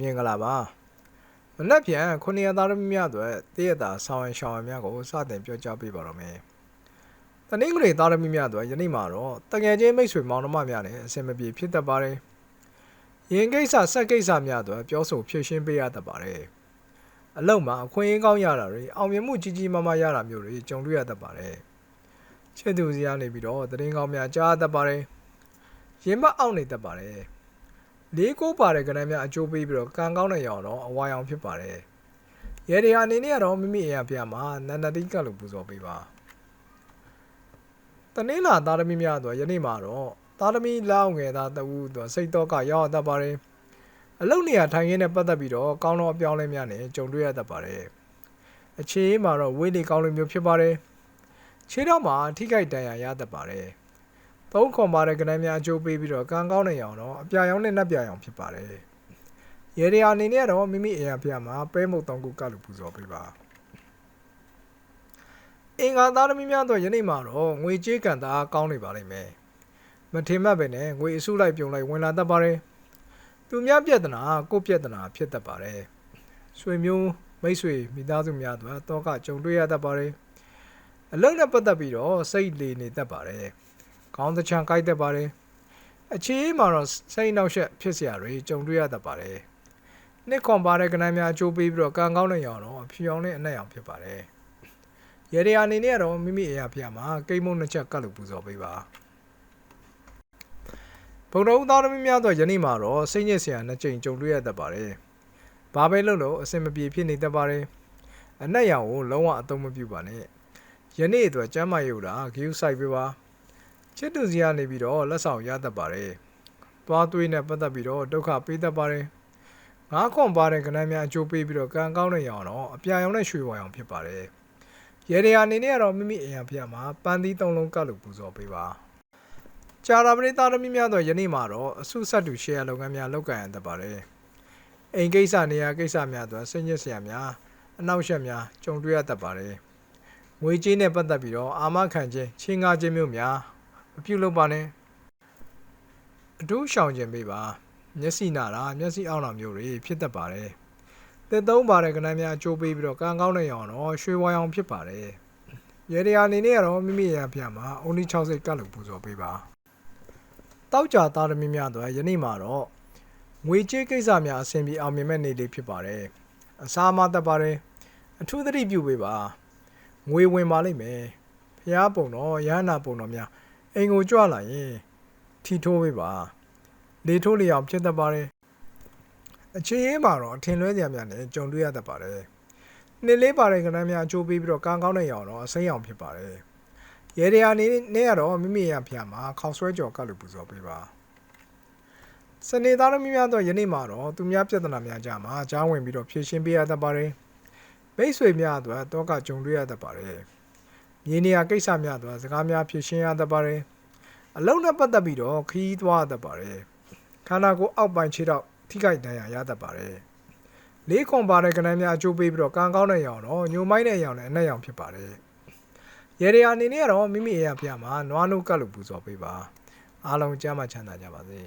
မြင်ကြလားပါမနက်ဖြန်ခုနှစ်ရက်သားသမီးများအတွက်တည့်ရတာဆောင်းရရှောင်းရများကိုစတင်ပြောကြားပေးပါတော့မယ်တနင်္ဂနွေသားသမီးများအတွက်ယနေ့မှာတော့တငယ်ချင်းမိတ်ဆွေမောင်နှမများနဲ့အဆင်မပြေဖြစ်တတ်ပါတယ်ရင်ကိစ္စဆက်ကိစ္စများအတွက်ပြောဆိုဖြည့်ရှင်းပေးရတတ်ပါတယ်အလုံးမှာအခွင့်အရေးကောင်းရတာတွေအောင်မြင်မှုကြီးကြီးမားမားရတာမျိုးတွေကြုံတွေ့ရတတ်ပါတယ်ချစ်သူစီကနေပြီးတော့တရင်ကောင်းများကြားတတ်ပါတယ်ရင်မအောက်နေတတ်ပါတယ် လေးကိုပါတဲ့ကဏ္ဍများအကျိုးပေးပြီးတော့ကံကောင်းတဲ့ရောင်တော့အဝါရောင်ဖြစ်ပါတယ်။ရေဒီယာအနေနဲ့ကတော့မိမိအရာပြမှာနန္ဒတိကလို့ပူဇော်ပေးပါ။တနင်္လာသားသမီးများတော့ယနေ့မှာတော့သားသမီးလောက်ငယ်သားတဝူတော့စိတ်တော့ကရောက်တတ်ပါတယ်။အလုပ်နေရာထိုင်ရင်းနဲ့ပတ်သက်ပြီးတော့ကောင်းတော့အပြောင်းလဲများနဲ့ကြုံတွေ့ရတတ်ပါတယ်။အခြေအေးမှာတော့ဝေးနေကောင်းလိုမျိုးဖြစ်ပါတယ်။ခြေတော့မှာထိခိုက်ဒဏ်ရာရတတ်ပါတယ်။ သုံးခွန်ပါတဲ့ကဏ္ဍများအကျိုးပေးပြီးတော့ကံကောင်းတဲ့ရောင်တော့အပြာရောင်နဲ့နတ်ပြာရောင်ဖြစ်ပါတယ်။ရေဒီယာအနေနဲ့ကတော့မိမိအရာပြမှာပဲမုတ်တောင်ကုကလို့ပူဇော်ပေးပါ။အင်္ဂါသားသမီးများတော့ယနေ့မှာတော့ငွေကြေးကံတာကောင်းနေပါလိမ့်မယ်။မထင်မှတ်ပဲနဲ့ငွေအစုလိုက်ပြုံလိုက်ဝင်လာတတ်ပါတယ်။သူများပြဿနာကိုယ့်ပြဿနာဖြစ်တတ်ပါတယ်။ဆွေမျိုးမိတ်ဆွေမိသားစုများတို့တော့ကကြုံတွေ့ရတတ်ပါတယ်။အလုံးနဲ့ပတ်သက်ပြီးတော့စိတ်လေနေတတ်ပါတယ်။ ခေါင်းတစ်ချမ်းကိုက်တတ်ပါတယ်။အခြေအေးမှာတော့စိတ်နှောက်ယှက်ဖြစ်စရာတွေကြုံတွေ့ရတတ်ပါတယ်။နှစ်ခွန်ပါတဲ့ကဏ္ဍများအကျိုးပေးပြီးတော့ကံကောင်းတဲ့ရောင်တော့အဖြူရောင်နဲ့အနက်ရောင်ဖြစ်ပါတယ်။ရေဒီယာအနေနဲ့ကတော့မိမိအရာပြမှာကိတ်မုံနှစ်ချက်ကတ်လို့ပူဇော်ပေးပါ။ဘုံတော်ဦးသားသမီးများတော့ယနေ့မှာတော့စိတ်ညစ်စရာနှစ်ကြိမ်ကြုံတွေ့ရတတ်ပါတယ်။ဘာပဲလုပ်လို့အဆင်မပြေဖြစ်နေတတ်ပါတယ်။အနက်ရောင်ကိုလုံးဝအသုံးမပြုပါနဲ့။ယနေ့အတွက်ကျမ်းမာရေးဥတာဂယူဆိုင်ပေးပါ။ ချစ်သူစီကနေပြီးတော့လက်ဆောင်ရတတ်ပါတယ်။သွားသွေးနဲ့ပတ်သက်ပြီးတော့ဒုက္ခပေးတတ်ပါတယ်။ငါးခွန်ပါတဲ့ကဏ္ဍများအကျိုးပေးပြီးတော့ကံကောင်းတဲ့ရောင်တော့အပြာရောင်နဲ့ရွှေဝါရောင်ဖြစ်ပါတယ်။ရေဒီယာအနေနဲ့ကတော့မိမိအရာဖျက်မှာပန်းသီးသုံးလုံးကတ်လို့ပူဇော်ပေးပါ။ကြာတာပရိသတ်သမီးများတော့ယနေ့မှာတော့အဆုဆက်တူရှယ်ယာလုပ်ငန်းများလုပ်ကိုင်ရတတ်ပါတယ်။အိမ်ကိစ္စနေရာကိစ္စများတော့စိတ်ညစ်စရာများအနောက်ရှက်များကြုံတွေ့ရတတ်ပါတယ်။ငွေကြေးနဲ့ပတ်သက်ပြီးတော့အာမခံခြင်းချင်းကားခြင်းမျိုးများ မပြုတ်လို့ပါနဲ့အထူးရှောင်ကျင်ပေးပါမျက်စိနာတာမျက်စိအောင့်တာမျိုးတွေဖြစ်တတ်ပါတယ်တက်သုံးပါတဲ့ကဏ္ဍများအကျိုးပေးပြီးတော့ကံကောင်းတဲ့ရောင်တော့ရွှေဝါရောင်ဖြစ်ပါတယ်ရေဒီယာအနေနဲ့ကတော့မိမိရပြမှာအုံဒီ6စိတ်ကတ်လို့ပူဇော်ပေးပါတောက်ကြသားသမီးများတော့ယနေ့မှာတော့ငွေကြေးကိစ္စများအဆင်ပြေအောင်မြင်မဲ့နေ့လေးဖြစ်ပါတယ်အစားမတတ်ပါတယ်အထူးသတိပြုပေးပါငွေဝင်ပါလိမ့်မယ်ဖျားပုံတော့ရဟနာပုံတော်များ အိမ်ကိုကြွလာရင်ထီထိုးပေးပါလေထိုးလျောင်ဖြစ်တတ်ပါတယ်အခြေရင်းမှာတော့အထင်လွဲစရာများနဲ့ကြုံတွေ့ရတတ်ပါတယ်နှစ်လေးပါတဲ့ကဏ္ဍများအချိုးပေးပြီးတော့ကံကောင်းတဲ့ရောင်တော့အစိမ်းရောင်ဖြစ်ပါတယ်ရေဒီယာနေနဲ့ကတော့မိမိရဖျားမှာခေါက်ဆွဲကြော်ကတ်လို့ပူဇော်ပေးပါစနေသားသမီးများတော့ယနေ့မှာတော့သူများပြဿနာများကြမှာကြားဝင်ပြီးတော့ဖြေရှင်းပေးရတတ်ပါတယ်မိတ်ဆွေများအတွက်တော့ကကြုံတွေ့ရတတ်ပါတယ် မြေနေရာကိစ္စများတော့စကားများဖြစ်ရှင်းရတတ်ပါတယ်အလုံးနဲ့ပတ်သက်ပြီးတော့ခီးသွားတတ်ပါတယ်ခန္ဓာကိုယ်အောက်ပိုင်းခြေတော့ထိခိုက်ဒဏ်ရာရတတ်ပါတယ်လေးခွန်ပါတဲ့ကဏ္ဍများအကျိုးပေးပြီးတော့ကံကောင်းတဲ့ရောင်တော့ညိုမိုင်းတဲ့ရောင်နဲ့အနက်ရောင်ဖြစ်ပါတယ်ရေဒီယာအနေနဲ့ကတော့မိမိအရာပြမှာနွားနို့ကတ်လို့ပူဇော်ပေးပါအားလုံးကြားမှချမ်းသာကြပါစေ